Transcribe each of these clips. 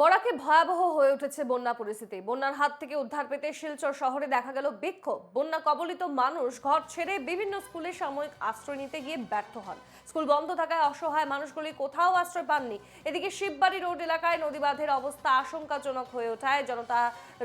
বরাকে ভয়াবহ হয়ে উঠেছে বন্যা পরিস্থিতি। বন্যার হাত থেকে উদ্ধার পেতে শিলচর শহরে দেখা গেল বিক্ষোভ। বন্যা কবলিত মানুষ ঘর ছেড়ে বিভিন্ন স্কুলে সাময়িক আশ্রয় নিতে গিয়ে ব্যর্থ হন। স্কুল বন্ধ থাকায় অসহায় মানুষগুলি কোথাও আশ্রয় পাননি। এদিকে শিববাড়ি রোড এলাকায় নদী বাঁধের অবস্থা আশঙ্কাজনক হয়ে ওঠায়। জনতা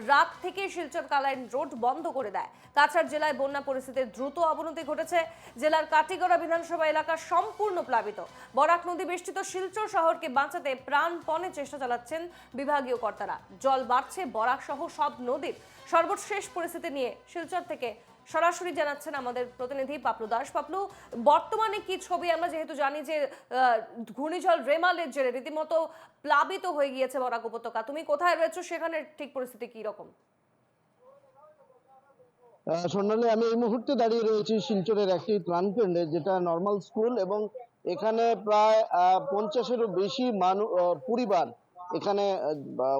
রাত থেকে শিলচর কালাইন রোড বন্ধ করে দেয়। কাছাড় জেলায় বন্যা পরিস্থিতির দ্রুত অবনতি ঘটেছে। জেলার কাটিগড়া বিধানসভা এলাকা সম্পূর্ণ প্লাবিত। বরাক নদী বেষ্টিত শিলচর শহরকে বাঁচাতে প্রাণপণে চেষ্টা চালাচ্ছেন বিভাগীয় কর্তারা। জল বাড়ছে, বরাক সহ সব নদীর। সর্বশেষ পরিস্থিতি নিয়ে শিলচর থেকে সরাসরি জানাচ্ছেন আমাদের প্রতিনিধি পাপলু দাস। পাপলু, বর্তমানে কি ছবি? আমরা যেহেতু জানি যে ঘূর্ণিঝড় রেমালের জেরে রীতিমতো প্লাবিত হয়ে গিয়েছে বরাক উপত্যকা। তুমি কোথায় রয়েছো? সেখানে ঠিক পরিস্থিতি কি রকম? স্বর্ণালী আমি এই মুহূর্তে দাঁড়িয়ে রয়েছি শিলচরের একটি প্রাণকেন্দ্রে যেটা নর্মাল স্কুল এবং এখানে প্রায় পঞ্চাশেরও বেশি মানুষ পরিবার এখানে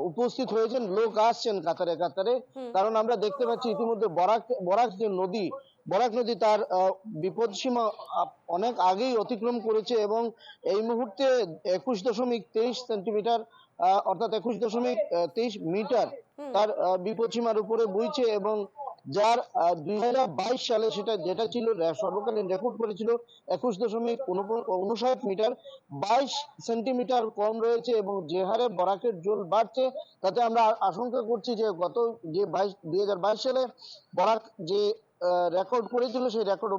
উপস্থিত হয়েছেন লোক আসছেন কাতারে কাতারে। কারণ আমরা দেখতে পাচ্ছি ইতিমধ্যে বরাক বরাক যে নদী বরাক নদী তার বিপদসীমা অনেক আগেই অতিক্রম করেছে এবং এই মুহূর্তে একুশ দশমিক তেইশ সেন্টিমিটার অর্থাৎ একুশ দশমিক তেইশ মিটার তার আহ, বিপদসীমার উপরে বইছে এবং যার দুই হাজার বাইশ সালে সেটা যেটা ছিল সর্বকালীন রেকর্ড করেছিল, একুশ দশমিক উনষাট মিটার। বাইশ সেন্টিমিটার কম রয়েছে এবং যে হারে বরাকের জল বাড়ছে, তাতে আমরা আশঙ্কা করছি যে গত যে বাইশ, দুই সালে বরাক যে রেকর্ড করেছিল সেই রেকর্ড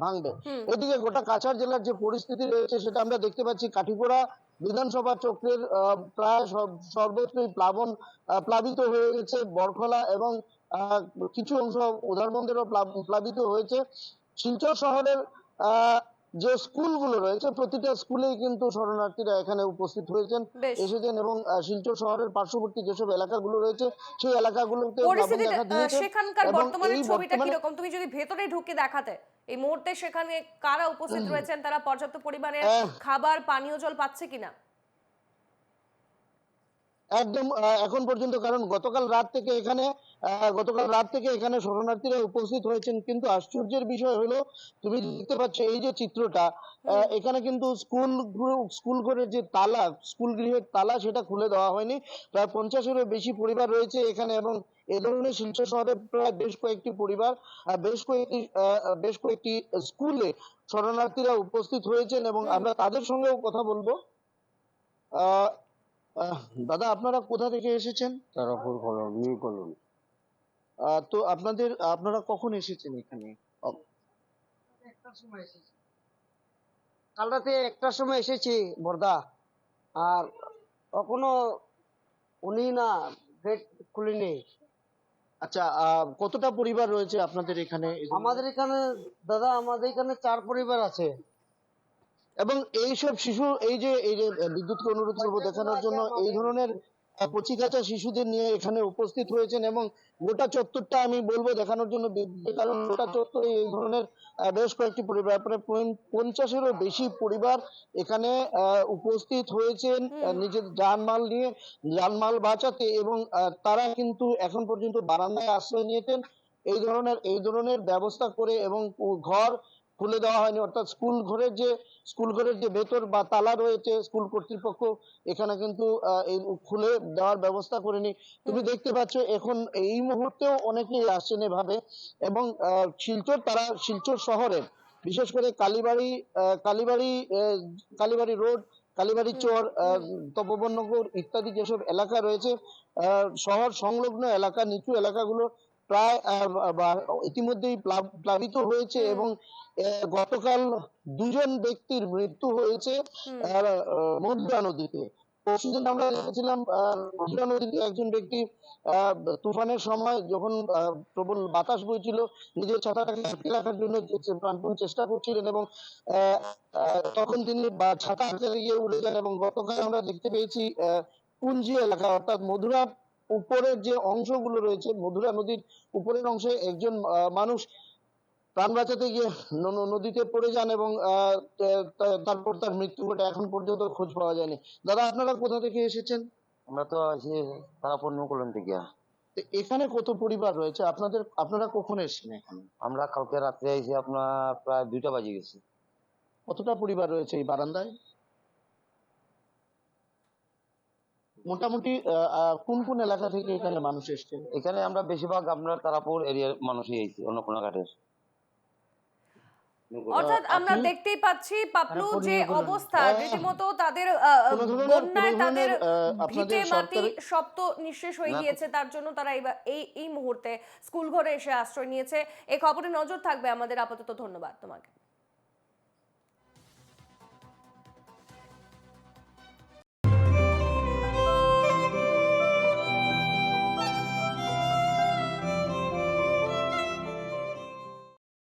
ভাঙবে। এদিকে গোটা কাছাড় জেলার যে পরিস্থিতি রয়েছে সেটা আমরা দেখতে পাচ্ছি। কাঠিগোড়া বিধানসভা চক্রের প্রায় সব- সর্বত্রই প্লাবন প্লাবিত হয়ে গেছে। বরখলা এবং আহ, কিছু অংশ উদারবন্দেরও প্লাবিত হয়েছে। শিলচর শহরের আহ, যে স্কুলগুলো রয়েছে প্রতিটা স্কুলেই কিন্তু শরণার্থীরা এখানে উপস্থিত হয়েছেন এসেছেন এবং শিলচর শহরের পার্শ্ববর্তী যেসব এলাকাগুলো রয়েছে সেই এলাকাগুলোতে সেখানকার বর্তমানে ছবিটা কীরকম? তুমি যদি ভেতরে ঢুকে দেখাতে এই মুহূর্তে সেখানে কারা উপস্থিত রয়েছেন? তারা পর্যাপ্ত পরিমাণে খাবার পানীয় জল পাচ্ছে কিনা? একদম এখন পর্যন্ত কারণ গতকাল রাত থেকে এখানে গতকাল রাত থেকে এখানে শরণার্থীরা উপস্থিত হয়েছেন কিন্তু আশ্চর্যের বিষয় হলো তুমি দেখতে পাচ্ছ এই যে চিত্রটা এখানে কিন্তু স্কুল স্কুল ঘরের যে তালা স্কুল গৃহের তালা সেটা খুলে দেওয়া হয়নি। প্রায় পঞ্চাশেরও বেশি পরিবার রয়েছে এখানে এবং এ ধরনের শিলচর শহরে প্রায় বেশ কয়েকটি পরিবার বেশ কয়েকটি আহ, বেশ কয়েকটি স্কুলে শরণার্থীরা উপস্থিত হয়েছেন এবং আমরা তাদের সঙ্গেও কথা বলব। আহ, দাদা আপনারা কোথা থেকে এসেছেন? Tarapur colony new colony. তো আপনাদের আপনারা কখন এসেছেন এখানে? কাল রাতে একটার সময় এসেছি বর্দা। আর কখনো উনি না গেট খুলিনি আচ্ছা কতটা পরিবার রয়েছে আপনাদের এখানে? আমাদের এখানে দাদা আমাদের এখানে চার পরিবার আছে। এবং এইসব শিশু এই যে এই যে বিদ্যুৎকে অনুরোধ করব দেখানোর জন্য এই ধরনের কচিকাঁচা শিশুদের নিয়ে এখানে উপস্থিত হয়েছেন এবং গোটা চত্বরটা আমি বলব দেখানোর জন্য কারণ গোটা চত্বরে এই ধরনের বেশ কয়েকটি পরিবার প্রায় পঞ্চ- পঞ্চাশেরও বেশি পরিবার এখানে আহ, উপস্থিত হয়েছেন নিজের জানমাল নিয়ে জানমাল বাঁচাতে এবং তারা কিন্তু এখন পর্যন্ত বারান্দায় আশ্রয় নিয়েছেন। এই ধরনের এই ধরনের ব্যবস্থা করে এবং ঘর খুলে দেওয়া হয়নি। অর্থাৎ স্কুল ঘরের যে স্কুল ঘরের যে ভেতর বা তালা রয়েছে স্কুল কর্তৃপক্ষ এখানে কিন্তু খুলে দেওয়ার ব্যবস্থা করেনি। তুমি দেখতে পাচ্ছ এখন এই মুহূর্তেও অনেকেই আসছেন এভাবে এবং শিলচর তারা শিলচর শহরের বিশেষ করে কালীবাড়ি কালীবাড়ি কালীবাড়ি রোড কালীবাড়ি চর আহ, তপবননগর ইত্যাদি যেসব এলাকা রয়েছে আহ, শহর সংলগ্ন এলাকা নিচু এলাকাগুলো প্রায় ইতিমধ্যেই প্লাবিত হয়েছে এবং গতকাল দুজন ব্যক্তির মৃত্যু হয়েছে মধ্যা নদীতে। পরশুদিন আমরা দেখেছিলাম নদীতে একজন ব্যক্তি তুফানের সময় যখন প্রবল বাতাস বইছিল নিজের ছাতাটাকে আটকে রাখার জন্য প্রাণপণ চেষ্টা করছিলেন এবং তখন তিনি ছাতা আটকে গিয়ে উড়ে যান এবং গতকাল আমরা দেখতে পেয়েছি আহ, পুঞ্জি এলাকা অর্থাৎ মধুরা উপরের যে অংশগুলো রয়েছে মধুরা নদীর উপরের অংশে একজন মানুষ প্রাণ বাঁচাতে গিয়ে নদীতে পড়ে যান এবং তারপর তার মৃত্যু ঘটে। এখন পর্যন্ত খোঁজ পাওয়া যায়নি। দাদা আপনারা কোথা থেকে এসেছেন? আমরা তো আছি তারাপুর নিউ থেকে। এখানে কত পরিবার রয়েছে? আপনাদের আপনারা কখন এসেছেন এখানে? আমরা কালকে রাত্রে এসে আপনার প্রায় দুইটা বাজে গেছে। কতটা পরিবার রয়েছে এই বারান্দায়? মোটামুটি কোন কোন এলাকা থেকে এখানে মানুষ এসছে? এখানে আমরা বেশিরভাগ আপনার তারাপুর এরিয়ার মানুষই আইছি অন্নপূর্ণা ঘাটের। অর্থাৎ আমরা দেখতেই পাচ্ছি পাপলু যে অবস্থা হ্যাঁ। রীতিমতো তাদের বন্যায় তাদের ভিটে মাটি সব তো নিঃশেষ হয়ে গিয়েছে তার জন্য তারা এবার এই এই মুহূর্তে স্কুল ঘরে এসে আশ্রয় নিয়েছে। এই খবরে নজর থাকবে। আমাদের আপাতত ধন্যবাদ তোমাকে।